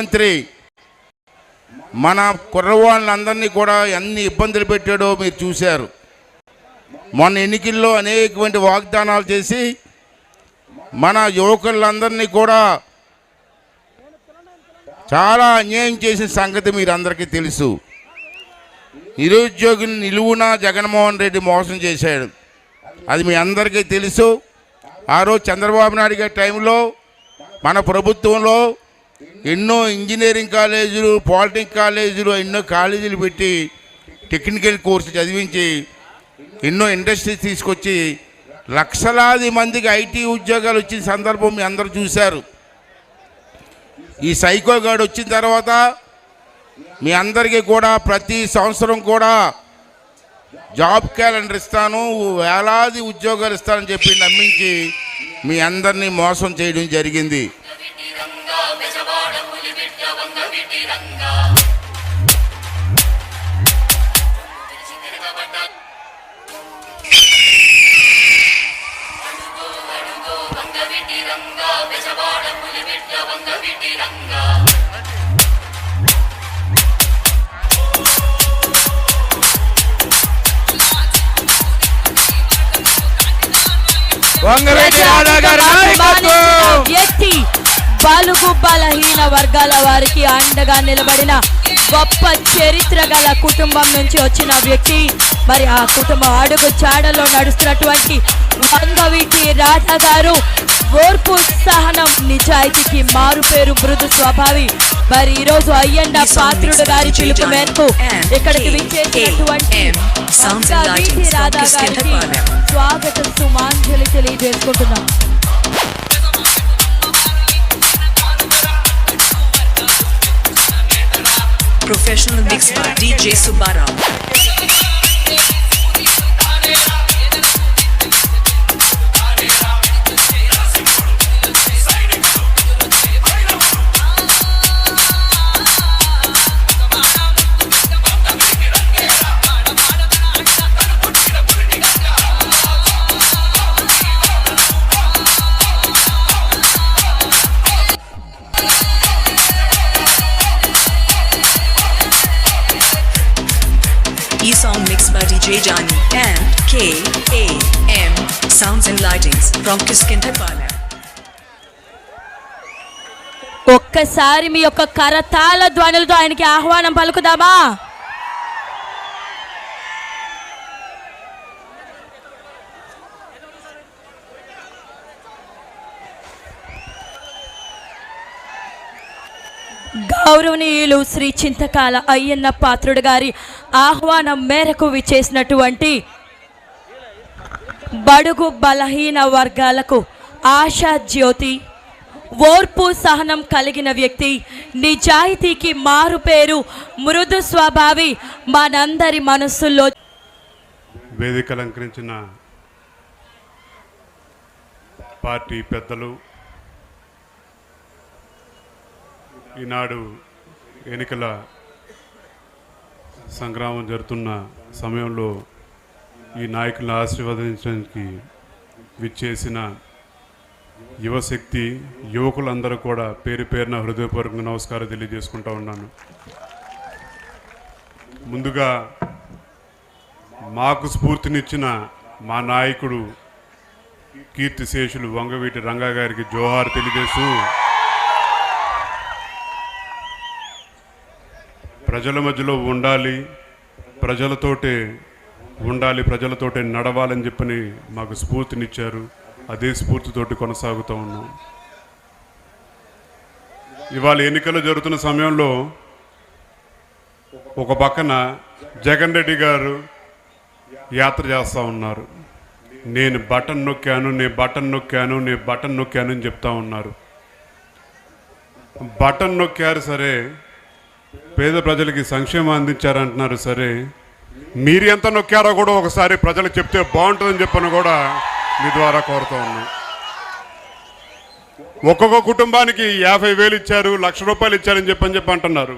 మంత్రి మన కుర్రవాళ్ళందరినీ కూడా ఎన్ని ఇబ్బందులు పెట్టాడో మీరు చూశారు. మొన్న ఎన్నికల్లో అనేకటువంటి వాగ్దానాలు చేసి మన యువకులందరినీ కూడా చాలా అన్యాయం చేసిన సంగతి మీరు అందరికీ తెలుసు. నిరుద్యోగిని నిలువున జగన్మోహన్ రెడ్డి మోసం చేశాడు. అది మీ అందరికీ తెలుసు. ఆ రోజు చంద్రబాబు నాయుడు గారి టైంలో మన ప్రభుత్వంలో ఎన్నో ఇంజనీరింగ్ కాలేజీలు పాలిటెక్నిక్ కాలేజీలు ఎన్నో కాలేజీలు పెట్టి టెక్నికల్ కోర్సు చదివించి ఎన్నో ఇండస్ట్రీస్ తీసుకొచ్చి లక్షలాది మందికి ఐటీ ఉద్యోగాలు వచ్చిన సందర్భం మీ అందరూ చూశారు. ఈ సైకో గార్డ్ వచ్చిన తర్వాత మీ అందరికీ కూడా ప్రతి సంవత్సరం కూడా జాబ్ క్యాలెండర్ ఇస్తాను వేలాది ఉద్యోగాలు ఇస్తానని చెప్పి నమ్మించి మీ అందరినీ మోసం చేయడం జరిగింది. వ్యక్తి బలుగు బలహీన వర్గాల వారికి అండగా నిలబడిన గొప్ప చరిత్ర గల కుటుంబం నుంచి వచ్చిన వ్యక్తి మరి ఆ కుటుంబం అడుగు చాడలో నడుస్తున్నటువంటి వంగవీటి రాధా గారు ఓర్పు సహనం నిజాయితీకి మారు పేరు మృదు స్వభావి మరి ఈ రోజు అయ్యండ పాత్రుడు గారి పిలుపు మేరకు ఇక్కడికి విచ్చేసినటువంటి రాధా గారికి. స్వాగత సుమాంజలి తెలియజేసుకుంటున్నాం Professional mix by DJ Subbarao. K A M Sounds and Lightings from Kiskinthapalya. ఒక్కసారి మీ యొక్క కరతాళ ధ్వనులతో ఆయనకి ఆహ్వానం పలుకుదామా గౌరవనీయులు శ్రీ చింతకాల అయ్యన్న పాత్రుడు గారి ఆహ్వానం మేరకు విచ్చేసినటువంటి బడుగు బలహీన వర్గాలకు ఆశా జ్యోతి ఓర్పు సహనం కలిగిన వ్యక్తి నిజాయితీకి మారు పేరు మృదు స్వభావి మనందరి మనస్సుల్లో. వేదిక అలంకరించిన పార్టీ పెద్దలు ఈనాడు ఎన్నికల సంగ్రామం జరుగుతున్న సమయంలో ఈ నాయకులను ఆశీర్వదించడానికి విచ్చేసిన యువశక్తి యువకులందరూ కూడా పేరు పేరున హృదయపూర్వక నమస్కారం తెలియజేసుకుంటా ఉన్నాను. ముందుగా మాకు స్ఫూర్తినిచ్చిన మా నాయకుడు కీర్తిశేషులు వంగవీటి రంగా గారికి జోహార్ తెలియజేస్తూ ప్రజల మధ్యలో ఉండాలి ప్రజలతోటే ఉండాలి ప్రజలతోటే నడవాలని చెప్పని మాకు స్ఫూర్తినిచ్చారు. అదే స్ఫూర్తితోటి కొనసాగుతూ ఉన్నాం. ఇవాళ ఎన్నికలు జరుగుతున్న సమయంలో ఒక పక్కన జగన్ రెడ్డి గారు యాత్ర చేస్తూ ఉన్నారు. నేను బటన్ నొక్కాను నేను బటన్ నొక్కాను నేను బటన్ నొక్కాను అని చెప్తా ఉన్నారు. బటన్ నొక్కారు సరే పేద ప్రజలకి సంక్షేమం అందించారంటున్నారు సరే మీరు ఎంత నొక్కారో కూడా ఒకసారి ప్రజలకు చెప్తే బాగుంటుందని చెప్పని కూడా మీ ద్వారా కోరుతూ ఉన్నాం. ఒక్కొక్క కుటుంబానికి యాభై వేలు ఇచ్చారు లక్ష రూపాయలు ఇచ్చారని చెప్పని చెప్పి అంటున్నారు.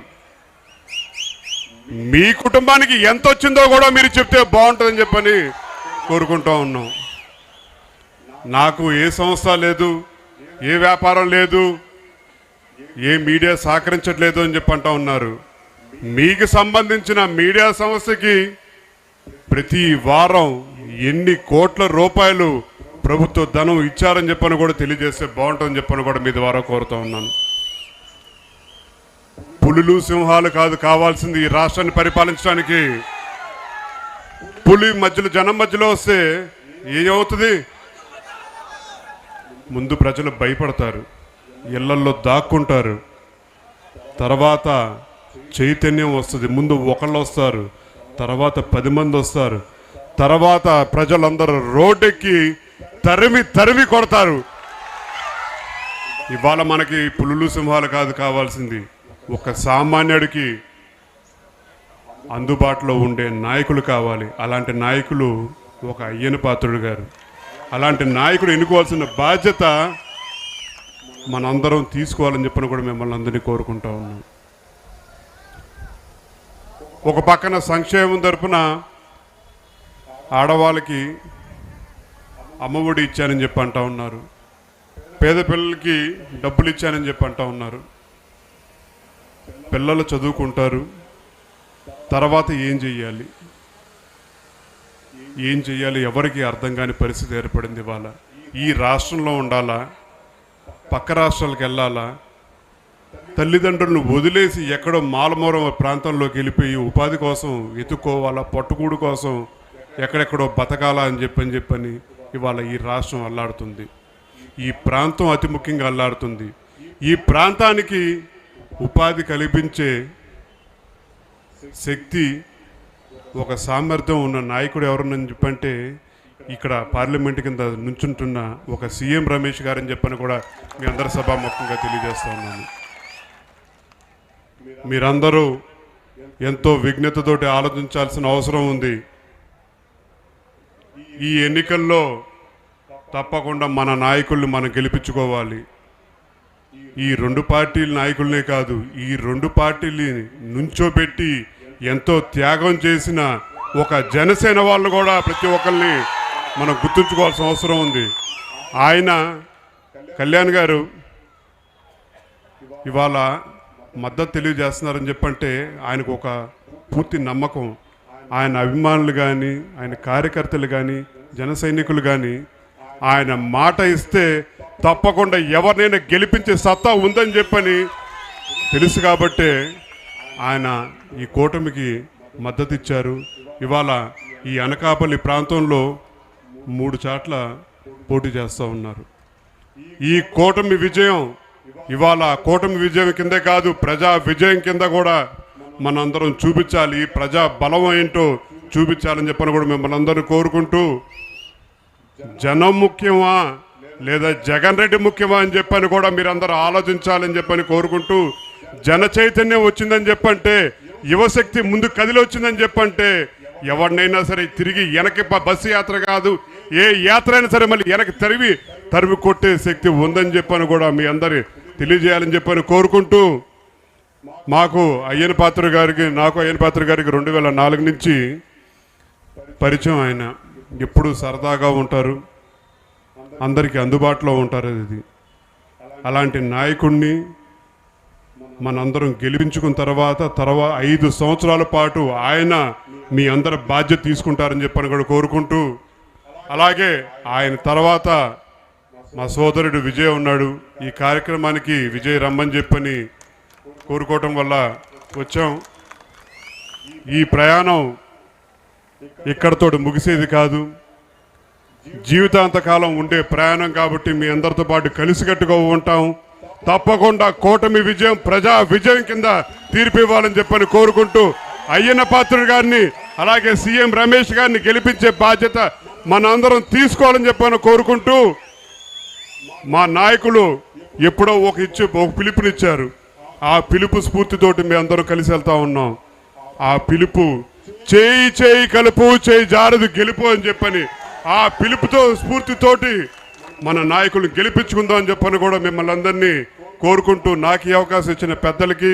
మీ కుటుంబానికి ఎంత వచ్చిందో కూడా మీరు చెప్తే బాగుంటుందని చెప్పని కోరుకుంటూ ఉన్నాం. నాకు ఏ సంస్థ లేదు ఏ వ్యాపారం లేదు ఏ మీడియా సహకరించట్లేదు అని చెప్పి అంటూ ఉన్నారు. మీకు సంబంధించిన మీడియా సంస్థకి ప్రతి వారం ఎన్ని కోట్ల రూపాయలు ప్రభుత్వ ధనం ఇచ్చారని చెప్పని కూడా తెలియజేస్తే బాగుంటుందని చెప్పని కూడా మీ ద్వారా కోరుతా ఉన్నాను. పులులు సింహాలు కాదు కావాల్సింది ఈ రాష్ట్రాన్ని పరిపాలించడానికి. పులి మధ్యలో జనం మధ్యలో వస్తే ఏమవుతుంది? ముందు ప్రజలు భయపడతారు ఇళ్ళల్లో దాక్కుంటారు తర్వాత చైతన్యం వస్తుంది ముందు ఒకళ్ళు వస్తారు తర్వాత పది మంది వస్తారు. తర్వాత ప్రజలందరూ రోడ్డెక్కి తరిమి తరిమి కొడతారు. ఇవాళ మనకి పులులు సింహాలు కాదు కావాల్సింది. ఒక సామాన్యుడికి అందుబాటులో ఉండే నాయకులు కావాలి. అలాంటి నాయకులు ఒక అయ్యన పాత్రుడు గారు. అలాంటి నాయకుడు ఎన్నుకోవాల్సిన బాధ్యత మనందరం తీసుకోవాలని చెప్పిన కూడా మిమ్మల్ని అందరినీ కోరుకుంటా ఉన్నాం. ఒక పక్కన సంక్షేమం తరపున ఆడవాళ్ళకి అమ్మఒడి ఇచ్చానని చెప్పి అంటా ఉన్నారు. పేద పిల్లలకి డబ్బులు ఇచ్చానని చెప్పి అంటా ఉన్నారు. పిల్లలు చదువుకుంటారు. తర్వాత ఏం చెయ్యాలి? ఏం చెయ్యాలి? ఎవరికి అర్థం కాని పరిస్థితి ఏర్పడింది ఇవాళ? ఈ రాష్ట్రంలో ఉండాలా? పక్క రాష్ట్రాలకు వెళ్ళాలా? తల్లిదండ్రులను వదిలేసి ఎక్కడో మాలమూరం ప్రాంతంలోకి వెళ్ళిపోయి ఉపాధి కోసం ఎత్తుక్కోవాలా పట్టుకూడు కోసం ఎక్కడెక్కడో బతకాలా అని చెప్పని చెప్పని ఇవాళ ఈ రాష్ట్రం అల్లాడుతుంది. ఈ ప్రాంతం అతి ముఖ్యంగా అల్లాడుతుంది. ఈ ప్రాంతానికి ఉపాధి కల్పించే శక్తి ఒక సామర్థ్యం ఉన్న నాయకుడు ఎవరన్నా చెప్పంటే ఇక్కడ పార్లమెంట్ కింద నుంచుంటున్న ఒక సీఎం రమేష్ గారని చెప్పని కూడా మీ అందరి సభాముఖంగా తెలియజేస్తా ఉన్నాను. మీరందరూ ఎంతో విఘ్నతతోటి ఆలోచించాల్సిన అవసరం ఉంది. ఈ ఎన్నికల్లో తప్పకుండా మన నాయకుల్ని మనం గెలిపించుకోవాలి. ఈ రెండు పార్టీల నాయకులనే కాదు ఈ రెండు పార్టీలని నుంచోబెట్టి ఎంతో త్యాగం చేసిన ఒక జనసేన వాళ్ళు కూడా ప్రతి ఒక్కరిని మనం గుర్తుంచుకోవాల్సిన అవసరం ఉంది. ఆయన కళ్యాణ్ గారు ఇవాళ మద్దతు తెలియజేస్తున్నారని చెప్పంటే ఆయనకు ఒక పూర్తి నమ్మకం. ఆయన అభిమానులు కానీ ఆయన కార్యకర్తలు కానీ జన సైనికులు కానీ ఆయన మాట ఇస్తే తప్పకుండా ఎవరినైనా గెలిపించే సత్తా ఉందని చెప్పని తెలుసు కాబట్టే ఆయన ఈ కూటమికి మద్దతు ఇచ్చారు. ఇవాళ ఈ అనకాపల్లి ప్రాంతంలో మూడు చాట్ల పోటీ చేస్తూ ఉన్నారు. ఈ కూటమి విజయం ఇవాళ కూటమి విజయం కిందే కాదు ప్రజా విజయం కింద కూడా మనందరం చూపించాలి. ఈ ప్రజా బలం ఏంటో చూపించాలని చెప్పని కూడా మిమ్మల్ని అందరూ కోరుకుంటూ జనం ముఖ్యమా లేదా జగన్ రెడ్డి ముఖ్యమా అని చెప్పని కూడా మీరందరూ ఆలోచించాలని చెప్పని కోరుకుంటూ జన చైతన్యం వచ్చిందని చెప్పంటే యువశక్తి ముందు కదిలి వచ్చిందని చెప్పంటే ఎవరినైనా సరే తిరిగి వెనక్కి బస్సు యాత్ర కాదు ఏ యాత్ర అయినా సరే మళ్ళీ వెనక్కి తరివి తరివి కొట్టే శక్తి ఉందని చెప్పని కూడా మీ అందరి తెలియజేయాలని చెప్పని కోరుకుంటూ మాకు అయ్యన పాత్ర గారికి నాకు అయ్యన పాత్ర గారికి రెండు వేల నాలుగు నుంచి పరిచయం ఆయన ఎప్పుడు సరదాగా ఉంటారు. అందరికీ అందుబాటులో ఉంటారు ఇది. అలాంటి నాయకుడిని మనందరం గెలిపించుకున్న తర్వాత తర్వాత ఐదు సంవత్సరాల పాటు ఆయన మీ అందరి బాధ్యత తీసుకుంటారని చెప్పని కూడా కోరుకుంటూ అలాగే ఆయన తర్వాత మా సోదరుడు విజయ్ ఉన్నాడు. ఈ కార్యక్రమానికి విజయ్ రమ్మని చెప్పని కోరుకోవటం వల్ల వచ్చాం. ఈ ప్రయాణం ఇక్కడతో ముగిసేది కాదు. జీవితాంతకాలం ఉండే ప్రయాణం కాబట్టి మీ అందరితో పాటు కలిసికట్టుగా ఉంటాం. తప్పకుండా కూటమి విజయం ప్రజా విజయం కింద తీర్పు ఇవ్వాలని చెప్పని కోరుకుంటూ అయ్యన్న పాత్రుడు గారిని అలాగే సీఎం రమేష్ గారిని గెలిపించే బాధ్యత మనందరం తీసుకోవాలని చెప్పని కోరుకుంటూ మా నాయకులు ఎప్పుడో ఒక ఇచ్చి ఒక పిలుపునిచ్చారు. ఆ పిలుపు స్ఫూర్తితోటి మేము కలిసి వెళ్తా ఉన్నాం. ఆ పిలుపు చేయి చేయి కలుపు చేయి జారదు గెలుపు అని చెప్పని ఆ పిలుపుతో స్ఫూర్తితోటి మన నాయకులు గెలిపించుకుందాం అని చెప్పని కూడా మిమ్మల్ని అందరినీ కోరుకుంటూ నాకు ఈ అవకాశం ఇచ్చిన పెద్దలకి